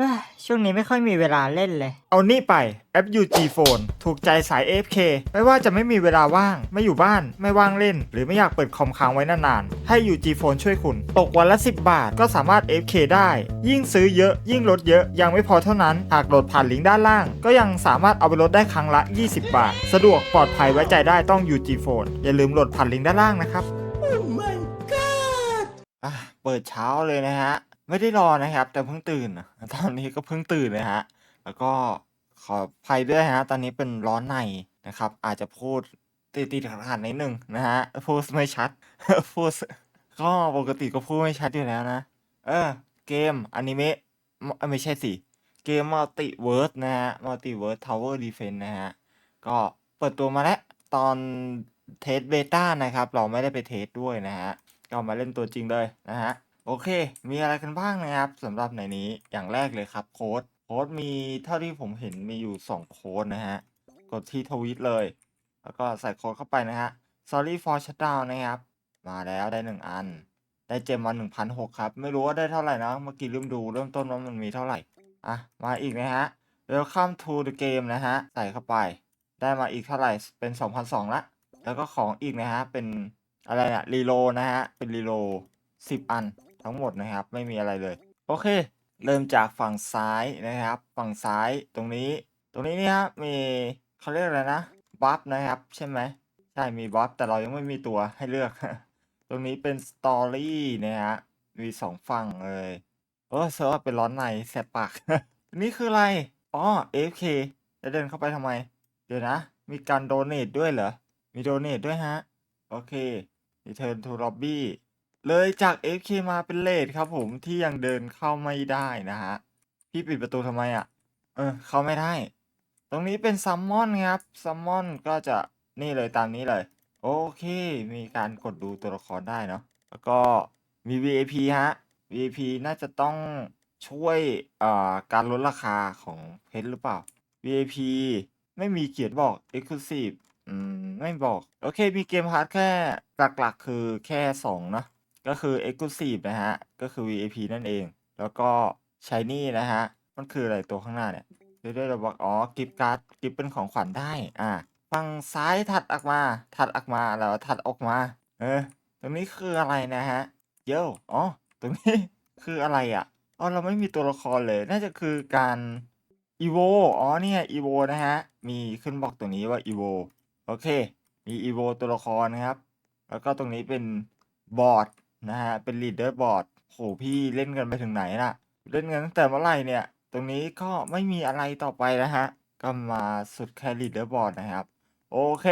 เอ้ยช่วงนี้ไม่ค่อยมีเวลาเล่นเลย เอานี่ไปแอป UG Phone ถูกใจสาย AFK ไม่ว่าจะไม่มีเวลาว่าง ไม่อยู่บ้าน ไม่ว่างเล่น หรือไม่อยากเปิดคอมค้างไว้นานๆ ให้ UG Phone ช่วยคุณ ตกวันละ 10 บาทก็สามารถ AFK ได้ ยิ่งซื้อเยอะ ยิ่งลดเยอะ ยังไม่พอเท่านั้น หากโหลดผ่านลิงก์ด้านล่าง ก็ยังสามารถเอาไปลดได้ครั้งละ 20 บาท สะดวกปลอดภัยไว้ใจได้ต้อง UG Phone อย่าลืมโหลดผ่านลิงก์ด้านล่างนะครับอะเปิดเช้าเลยนะฮะ ไม่ได้รอนะครับ แต่เพิ่งตื่นนะตอนนี้ก็เพิ่งตื่นนะฮะ แล้วก็ขออภัยด้วยฮะ ตอนนี้เป็นร้อนในนะครับ อาจจะพูดติดติดขัดนิดนึงนะฮะ พูดไม่ชัด พูดก็ปกติก็พูดไม่ชัดอยู่แล้วนะ เออ เกมอนิเมะไม่ใช่สิ เกมมัลติเวิร์สนะฮะมัลติเวิร์สทาวเวอร์ดีเฟนนะฮะ ก็เปิดตัวมาแล้ว ตอนเทสเบต้านะครับ เราไม่ได้ไปเทสด้วยนะฮะ ก็มาเล่นตัวจริงเลยนะฮะ โอเค มีอะไรกันบ้างนะครับสำหรับในนี้อย่างแรกเลยครับโค้ดโค้ดมีเท่าที่ผมเห็นมีอยู่ 2 โค้ดนะฮะ กดที่ทวิตเลย แล้วก็ใส่โค้ดเข้าไปนะฮะ sorry for shutdown นะครับ มาแล้วได้ 1 อัน ได้เจมมา1,006ครับ ไม่รู้ว่าได้เท่าไหร่นะ เมื่อกี้ลืมดูเริ่มต้นว่ามันมีเท่าไหร่ อะ มาอีกนะฮะ welcome to the game นะฮะ ใส่เข้าไป ได้มาอีกเท่าไหร่เป็น2,002ละแล้วก็ของอีกนะฮะ เป็นอะไรนะรีโลนะฮะ เป็นรีโล10 อัน ทั้งหมดนะครับ ไม่มีอะไรเลย โอเค เริ่มจากฝั่งซ้ายนะครับ ฝั่งซ้ายตรงนี้ ตรงนี้นี่ยฮะมีเขาเรียกอะไรนะบัฟนะครับ ใช่ไหมใช่มีบัฟแต่เรายังไม่มีตัวให้เลือก ตรงนี้เป็นสตอรี่นะฮะมีสองฝั่งเลยเออเซิร์ฟเป็นร้อนในแสบปากนี่คืออะไรอ๋อ AFK จะเดินเข้าไปทำไม เดี๋ยวนะ มีการโดเน a ด้วยเหรอ มีโดเน a ด้วยฮะ โอเค Return to Lobby เลยจาก FK มาเป็นเลทครับผมที่ยังเดินเข้าไม่ได้นะฮะ พี่ปิดประตูทำไมอะ เออ เข้าไม่ได้ ตรงนี้เป็นซัมมอนครับซัมมอนก็จะนี่เลยตามนี้เลย โอเค มีการกดดูตัวละครได้เนาะแล้วก็มี VIP ฮะ VIP น่าจะต้องช่วยเอ่อการลดราคาของเพชรหรือเปล่า VIP ไม่มีเขียนบอก Exclusive อืม ไม่บอก โอเค มีเกมพาร์ทแค่หลักๆ คือแค่ 2 นะ ก็คือ Exclusive นะฮะ ก็คือ VIP นั่นเอง แล้วก็ Shiny นะฮะ มันคืออะไรตัวข้างหน้าเนี่ยเรื่อยๆเราบอกอ๋อกิฟต์การ์ดกิฟต์เป็นของขวัญได้ อ่าฝั่งซ้ายถัดออกมา ถัดออกมาแล้วถัดออกมา เออ ตรงนี้คืออะไรนะฮะ เย้อ๋อ ตรงนี้คืออะไรอะ อ๋อ เราไม่มีตัวละครเลย น่าจะคือการอีโวอ๋อ เนี่ยอีโวนะฮะ มีขึ้นบอกตรงนี้ว่าอีโวโอเค มีอีโวตัวละครนะครับ แล้วก็ตรงนี้เป็นบอร์ด นะฮะ เป็นลีดเดอร์บอร์ดโหพี่เล่นกันไปถึงไหนน่ะ เล่นกันตั้งแต่เมื่อไหร่เนี่ย ตรงนี้ก็ไม่มีอะไรต่อไปนะฮะ ก็มาสุดแค่ลีดเดอร์บอร์ดนะครับ โอเค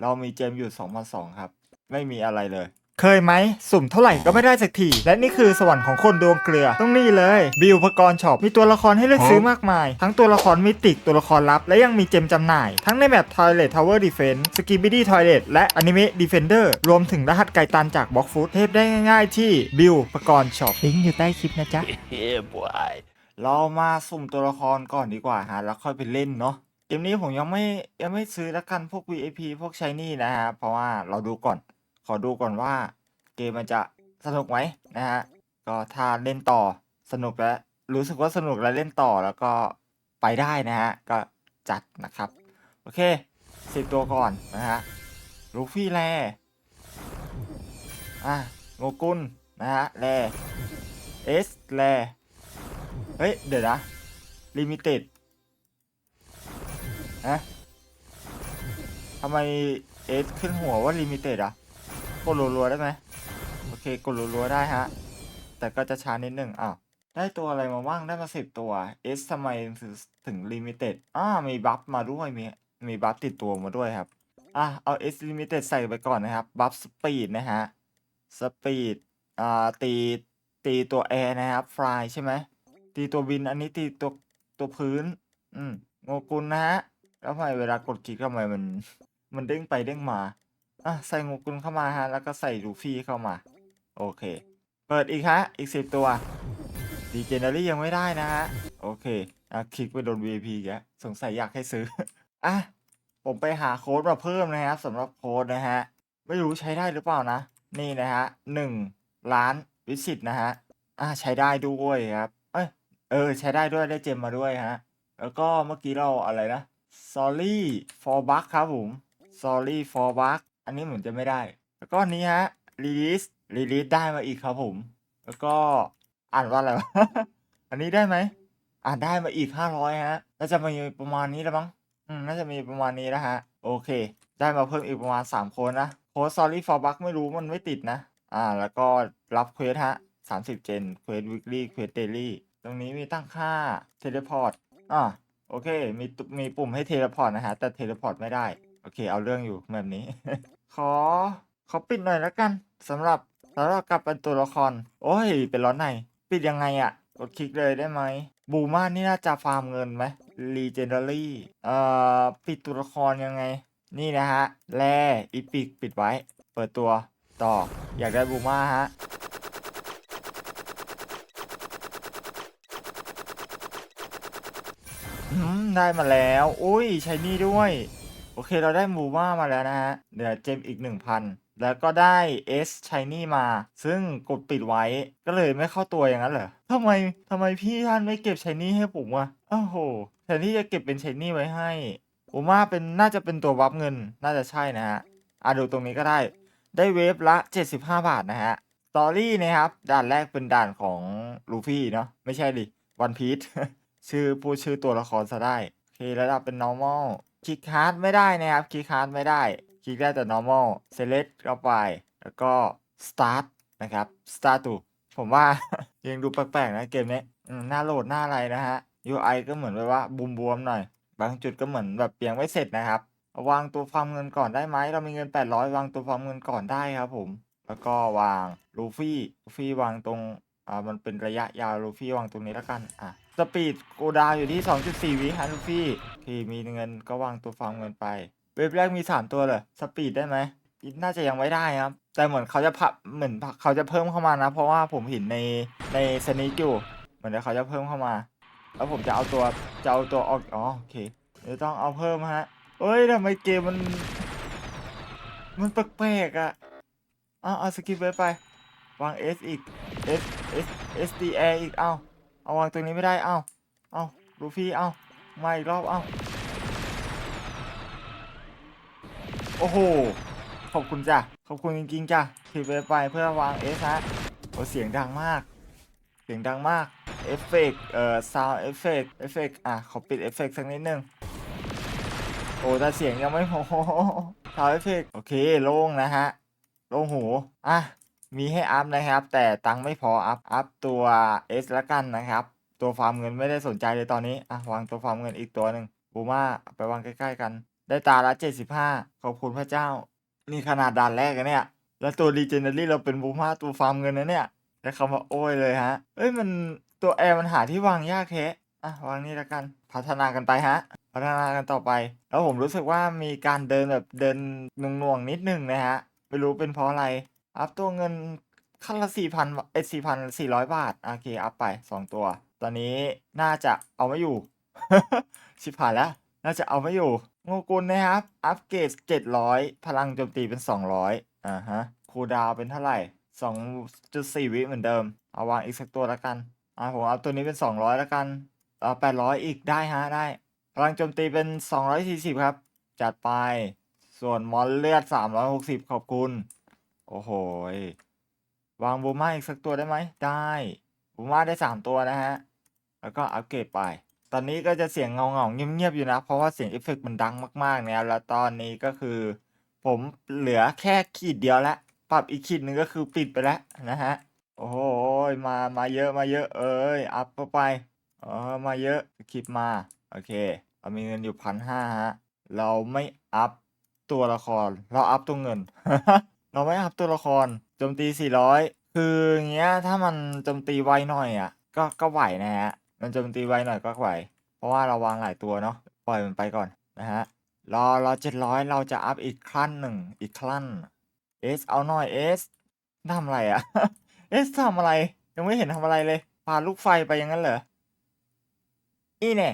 เรามีเจมอยู่2,002ครับ ไม่มีอะไรเลย เคยไหม สุ่มเท่าไหร่ก็ไม่ได้สักที และนี่คือสวรรค์ของคนดวงเกลือต้องนี่เลย บิวพกรช็อปมีตัวละครให้เลือกซื้อมากมาย ทั้งตัวละครมิติกตัวละครลับ และยังมีเจมจำหน่าย ทั้งในแบบ Toilet Tower Defense Skibidi Toilet และ Anime Defender รวมถึงรหัสไก่ตันจาก Box Food เทพได้ง่าย ๆ ที่บิวพกรช็อปลิงก์อยู่ใต้คลิปนะจ๊ะ yeah, boy. เรามาสุ่มตัวละครก่อนดีกว่าฮะแล้วค่อยไปเล่นเนาะเกมนี้ผมยังไม่ยังไม่ซื้อละกันพวก VIP พวก Shiny นะฮะเพราะว่าเราดูก่อน ขอดูก่อนว่าเกมมันจะสนุกไหมนะฮะก็ถ้าเล่นต่อสนุกแล้วรู้สึกว่าสนุกแล้วเล่นต่อแล้วก็ไปได้นะฮะก็จัดนะครับโอเคสิบตัวก่อนนะฮะลูฟี่แลอะโงกุลนะฮะแลเอสแลเฮ้ยเดี๋ยวนะลิมิเต็ดนะทำไมเอสขึ้นหัวว่าลิมิเต็ดอะ กดรัวๆได้ไหมโอเคกดรัวๆได้ฮะ แต่ก็จะช้านิดหนึ่งอ้าวได้ตัวอะไรมาบ้างได้มาสิบตัวเอสทำไมถึงถึงลิมิเต็ดอ้ามีบัฟมาด้วยมีมีบัฟติดตัวมาด้วยครับอะเอาเอสลิมิเต็ดใส่ไปก่อนนะครับ บัฟสปีดนะฮะสปีดอ่าตีตีตัวแอร์นะครับฟลายใช่ไหมตีตัวบินอันนี้ตีตัวตัวพื้น อืมโงกุลนะฮะแล้วทำไมเวลากดคลิกทำไมมัน มันเด้งไปเด้งมา อะใส่โงกุลเข้ามาฮะ แล้วก็ใส่ลูฟี่เข้ามา โอเค เปิดอีกฮะ อีกสิบตัว ดีเจเนอรี่ยังไม่ได้นะฮะ โอเค อะ คลิกไปโดน VIP แกแล้วสงสัยอยากให้ซื้อ อะ ผมไปหาโค้ดมาเพิ่มนะครับสำหรับโค้ดนะฮะ ไม่รู้ใช้ได้หรือเปล่านะ นี่นะฮะหนึ่งล้านวิสิตนะฮะ อ่าใช้ได้ด้วยครับ เอ้ย เออ ใช้ได้ด้วยได้เจมมาด้วยฮะ แล้วก็เมื่อกี้เราอะไรนะ sorry for bug ครับผม sorry for bug อันนี้เหมือนจะไม่ได้ แล้วก็อันนี้ฮะ release release ได้มาอีกครับผม แล้วก็อ่านว่าอะไรวะ อันนี้ได้ไหม อ่านได้มาอีกห้าร้อยฮะ น่าจะมีประมาณนี้แล้วมั้ง อืม น่าจะมีประมาณนี้นะฮะ โอเค ได้มาเพิ่มอีกประมาณสามคนนะ โค้ด sorry for bug ไม่รู้มันไม่ติดนะ อ่า แล้วก็รับเควสฮะสามสิบเจน เควส weekly เควส daily ตรงนี้มีตั้งค่า teleport อ่า โอเค มีมีปุ่มให้เทเลพอร์ตนะฮะ แต่เทเลพอร์ตไม่ได้ อเคเอาเรื่องอยู่แบบนี้ ขอ ขอปิดหน่อยแล้วกันสำหรับสำหรับกลับเป็นตัวละคร โอ้ย เป็นร้อนในปิดยังไงอะ่ะกดคลิกเลยได้ไหมบูมานี่น่าจะฟาร์มเงินไหม Legendary เอ่อปิดตัวละครยังไง นี่นะฮะแร่อีพิกปิดไว้ เปิดตัวต่ออยากได้บูมาฮะได้มาแล้ว อุ้ยใช้นี่ด้วย โอเคเราได้มูว่ามาแล้วนะฮะเดี๋ยวเจมอีก 1,000 แล้วก็ได้เอสชายนี่มา ซึ่งกดปิดไว้ก็เลยไม่เข้าตัวอย่างนั้นเหรอทำไมทำไมพี่ท่านไม่เก็บชายนี่ให้ผมวะโอ้โหแทนที่จะเก็บเป็นชายนี่ไว้ให้ผมว่าเป็นน่าจะเป็นตัววับเงินน่าจะใช่นะฮะอะดูตรงนี้ก็ได้ ได้เวฟละ 75 บาทนะฮะสตอรี่นะครับด่านแรกเป็นด่านของลูฟี่เนาะไม่ใช่ดิวันพีชชื่อพูดชื่อตัวละครซะได้โอเคระดับเป็น normal คลิกฮาร์ดไม่ได้นะครับคลิกฮาร์ดไม่ได้ คลิกได้แต่ normal select เข้าไป แล้วก็ start นะครับ start to ผมว่า ยังดูแปลกๆนะเกมนี้หน้าโหลดหน้าอะไรนะฮะ UI ก็เหมือนแบบว่าบุมบวมหน่อย บางจุดก็เหมือนแบบยังไม่เสร็จนะครับ วางตัวฟาร์มเงินก่อนได้ไหม เรามีเงิน 800 วางตัวฟาร์มเงินก่อนได้ครับผม แล้วก็วางลูฟี่ลูฟี่วางตรง อ่า มันเป็นระยะยาวลูฟี่วางตรงนี้แล้วกัน อะ สปีดโกดาวอยู่ที่ 2.4 วิฮะลูฟี่พี่มีเงินก็วางตัวฟาร์มเงินไป เว็บแรกมี 3 ตัวเลยสปีดได้ไหมน่าจะยังไม่ได้ครับ แต่เหมือนเขาจะพับเหมือนเขาจะเพิ่มเข้ามานะ เพราะว่าผมเห็นในในสนิกอยู่เหมือนเดี๋ยวเขาจะเพิ่มเข้ามา แล้วผมจะเอาตัวจะเอาตัวออกอ๋อโอเคเดี๋ยวต้องเอาเพิ่มฮะเอ้ยทำไมเกมมัน มันแปลกๆอะเอาเอาสกิปไว้ไปวาง S อีก S S S D A อีกเอา เอาวางตรงนี้ไม่ได้ เอาเอาลูฟี่เอามาอีกรอบเอาโอ้โห ขอบคุณจ้ะ ขอบคุณจริงๆจ้ะถือไปไปเพื่อวาง S ฮะโอ้เสียงดังมาก เสียงดังมาก เอฟเฟกเอ่อซาวเอฟเฟกเอฟเฟกอะ ขอปิดเอฟเฟกสักนิดนึง โอ้แต่เสียงยังไม่พอซาวเอฟเฟกโอเค โล่งนะฮะ โล่งหู อะ มีให้อัพนะครับ แต่ตังค์ไม่พออัพอัพตัว S ละกันนะครับ ตัวฟาร์มเงินไม่ได้สนใจเลยตอนนี้อะวางตัวฟาร์มเงินอีกตัวหนึ่งบูมาเอาไปวางใกล้ๆกัน ได้ตาละ 75 ขอบคุณพระเจ้า นี่ขนาดด่านแรกอะเนี่ย แล้วตัว Legendary เราเป็นบูมาตัวฟาร์มเงินนะเนี่ยได้คำว่าโอ้ยเลยฮะเอ้ยมันตัวแอร์มันหาที่วางยากแท้อะวางนี่ละกันพัฒนากันไปฮะพัฒนากันต่อไป แล้วผมรู้สึกว่ามีการเดินแบบเดินน่วงๆนิดนึงนะฮะไม่รู้เป็นเพราะอะไร อัพตัวเงินขั้นละสี่พันเอ้สี่พันสี่ร้อยบาทโอเคอัพไปสองตัว ตอนนี้น่าจะเอาไม่อยู่ ชิบหายแล้ว น่าจะเอาไม่อยู่โงกุลนะครับ อัพเกรดเจ็ดร้อยพลังโจมตีเป็นสองร้อยอ่าฮะคูดาวเป็นเท่าไหร่สองจุดสี่วิเหมือนเดิม เอาวางอีกสักตัวแล้วกันอ่าผมเอาตัวนี้เป็นสองร้อยแล้วกันเอาแปดร้อยอีกได้ฮะได้พลังโจมตีเป็นสองร้อยสี่สิบครับ จัดไปส่วนมอนเลือดสามร้อยหกสิบขอบคุณ โอ้โหวางบูมาอีกสักตัวได้ไหมได้บูมาได้สามตัวนะฮะ แล้วก็อัปเกรดไป ตอนนี้ก็จะเสียงเงาเงาเงียบๆอยู่นะ เพราะว่าเสียงเอฟเฟกต์มันดังมากๆเนี่ยแล้วตอนนี้ก็คือ ผมเหลือแค่ขีดเดียวล้วปรับอีกขีดหนึ่งก็คือปิดไปแล้วนะฮะ โอ้โหมามาเยอะมาเยอะเอ้ยอัพไปเออมาเยอะคลิปมา โอเคเรามีเงินอยู่พันห้าฮะ เราไม่อัพตัวละคร เราอัพตัวเงิน เราไม่อัพตัวละครโจมตีสี่ร้อยคืออย่างเงี้ยถ้ามันโจมตีไวหน่อยอะ ก็ก็ไหวนะฮะมันโจมตีไวหน่อยก็ไหว เพราะว่าเราวางหลายตัวเนาะปล่อยมันไปก่อนนะฮะรอรอเจ็ดร้อยเราจะอัพอีกขั้นหนึ่งอีกขั้นเอสเอาหน่อยเอสทำอะไรอะเอสทำอะไร ยังไม่เห็นทำอะไรเลยปาลูกไฟไปอย่างนั้นเหรออีเน่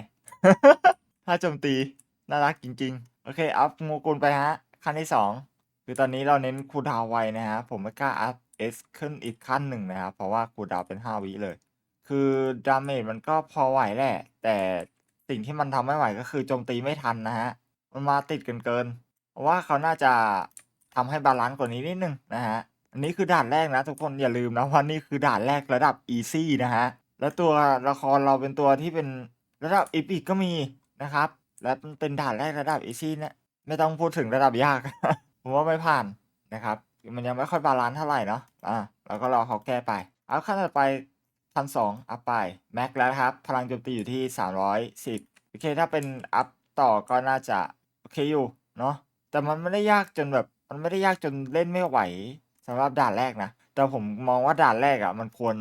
ถ้าโจมตีน่ารักจริง ๆ โอเค อัพงูกุลไปฮะ ขั้นที่สอง คือตอนนี้เราเน้นคูลดาวน์ไวนะฮะผมไม่กล้าอัพเอสขึ้นอีกขั้นหนึ่งนะครับ เพราะว่าคูลดาวน์เป็นห้าวิเลย คือดาเมจมันก็พอไหวแหละ แต่สิ่งที่มันทำไม่ไหวก็คือโจมตีไม่ทันนะฮะ มันมาติดเกินเกินว่าเขาน่าจะทำให้บาลานซ์กว่านี้นิดนึงนะฮะ อันนี้คือด่านแรกนะ ทุกคนอย่าลืมนะว่านี่คือด่านแรกระดับอีซี่นะฮะ แล้วตัวละครเราเป็นตัวที่เป็นระดับอีพิกก็มีนะครับ และเป็นด่านแรกระดับอีซี่นี่ยไม่ต้องพูดถึงระดับยาก ผมว่าไม่ผ่านนะครับ มันยังไม่ค่อยบาลานซ์เท่าไหร่เนาะอ่าเราก็รอเขาแก้ไป เอาขั้นต่อไปพันสองอัพไป แม็กแล้วครับ พลังโจมตีอยู่ที่สามร้อยสิบโอเค ถ้าเป็นอัพต่อก็น่าจะ โอเคอยู่ เนาะแต่มันไม่ได้ยากจนแบบ มันไม่ได้ยากจนเล่นไม่ไหวสำหรับด่านแรกนะ แต่ผมมองว่าด่านแรกอะ่ะ มันควร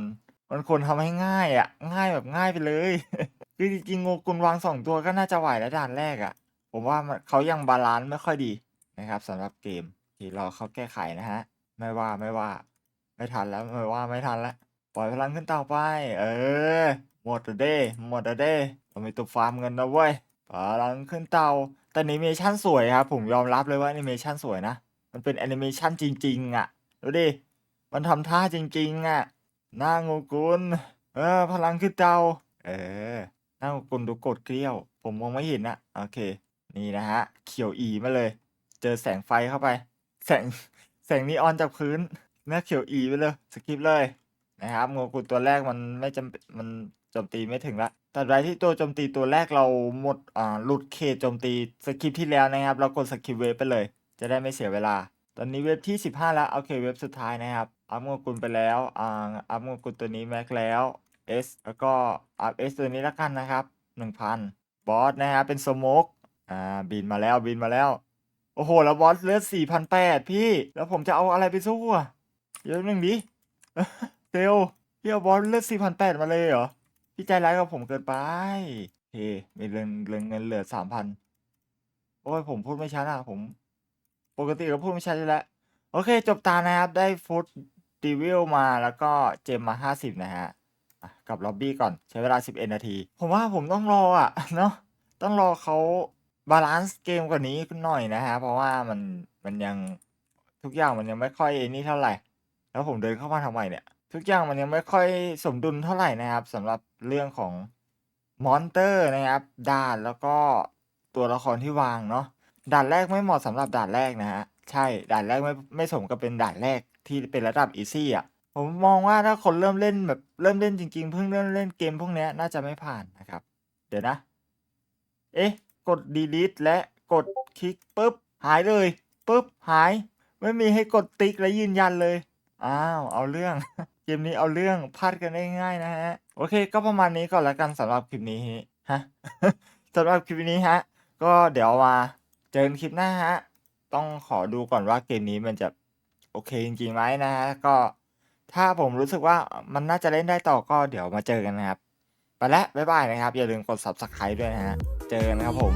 มันควรทำให้ง่ายอะ่ะ ง่ายแบบง่ายไปเลย คือจริงๆงูกุลวางสองตัวก็น่าจะไหวแล้วด่านแรกอะ่ะ ผมว่าเขายังบาลานซ์ไม่ค่อยดี นะครับสำหรับเกมที่รอเขาแก้ไขนะฮะ ไม่ว่าไม่ว่า ไม่ทันแล้วไม่ว่าไม่ทันแล้วปล่อยพลังขึ้นเต่าไป เออ หมดเดย์หมดเดย์เรามีตัวฟาร์มเงินนะเว้ยพลังขึ้นเตาแต่แอนิเมชันสวยครับ ผมยอมรับเลยว่าแอนิเมชันสวยนะ มันเป็นแอนิเมชันจริง ๆ อะ ดูดิ มันทำท่าจริง ๆ อะ หน้างูกุลเออ พลังขึ้นเตาเออ หน้างูกุลดูกรธเกลี้ยว ผมมองไม่เห็นนะโอเค นี่นะฮะ เขียวอีมาเลย เจอแสงไฟเข้าไป แสงแสงนีออนจากพื้นหน้าเขียวอีไปเลยสกิปเลยนะครับงูกุลตัวแรกมันไม่จำมันโจมตีไม่ถึงละแต่ใดที่ตัวโจมตีตัวแรกเราหมดอ่าหลุดเขตโจมตีสกิปที่แล้วนะครับ เรากดสกิปเวฟไปเลย จะได้ไม่เสียเวลา ตอนนี้เว็บที่ 15 แล้วโอเคเว็บสุดท้ายนะครับอัพงกุลไปแล้วอ่าอัพงกุลตัวนี้แม็กแล้ว S แล้วก็อัพ S ตัวนี้แล้วกันนะครับ 1,000 บอสนะครับเป็นสโมกอ่าบินมาแล้วบินมาแล้ว โอ้โห แล้วบอสเลือด4,800พี่ แล้วผมจะเอาอะไรไปสู้อะเดี๋ยอะหนึ่งดิเซลพี่เอาบอสเลือด4,800มาเลยเหรอ พี่ใจร้ายกับผมเกินไปโอเคมีเงินเงินเงินเหลือ3,000โอ้ยผมพูดไม่ชัดอะผม ปกติก็พูดไม่ชัดอยู่แล้ว โอเค จบตานะครับ ได้ฟูดดีวิลมาแล้วก็เจมมา50นะฮะกับล็อบบี้ก่อนใช้เวลา11นาที ผมว่าผมต้องรออะเนาะต้องรอเขา บาลานซ์เกมกว่านี้หน่อยนะฮะ เพราะว่ามันมันยังทุกอย่างมันยังไม่ค่อยไอ้นี่เท่าไหร่ แล้วผมเดินเข้ามาทำไมเนี่ย ทุกอย่างมันยังไม่ค่อยสมดุลเท่าไหร่นะครับสำหรับเรื่องของมอนเตอร์นะครับด่านแล้วก็ตัวละครที่วางเนาะด่านแรกไม่เหมาะสำหรับด่านแรกนะฮะใช่ด่านแรกไม่ไม่สมกับเป็นด่านแรกที่เป็นระดับอีซี่อะผมมองว่าถ้าคนเริ่มเล่นแบบเริ่มเล่นจริงๆ เพิ่งเริ่มเล่นเกมพวกนี้น่าจะไม่ผ่านนะครับ เดี๋ยวนะ เอ๊ะ กด delete และกดคลิกปุ๊บ หายเลยปุ๊บ หาย ไม่มีให้กดติ๊กและยืนยันเลย อ้าว เอาเรื่อง เกมนี้เอาเรื่องพลาดกันได้ง่ายนะฮะ โอเคก็ประมาณนี้ก่อนแล้วกันสำหรับคลิปนี้ฮะสำหรับคลิปนี้ฮะ ก็เดี๋ยวมาเจอกันคลิปหน้าฮะ ต้องขอดูก่อนว่าเกมนี้มันจะโอเคจริงๆไหมนะฮะก็ถ้าผมรู้สึกว่ามันน่าจะเล่นได้ต่อก็เดี๋ยวมาเจอกันนะครับ ไปแล้วบ๊ายบายนะครับ อย่าลืมกด subscribe ด้วยนะฮะ เจอกันนะครับผม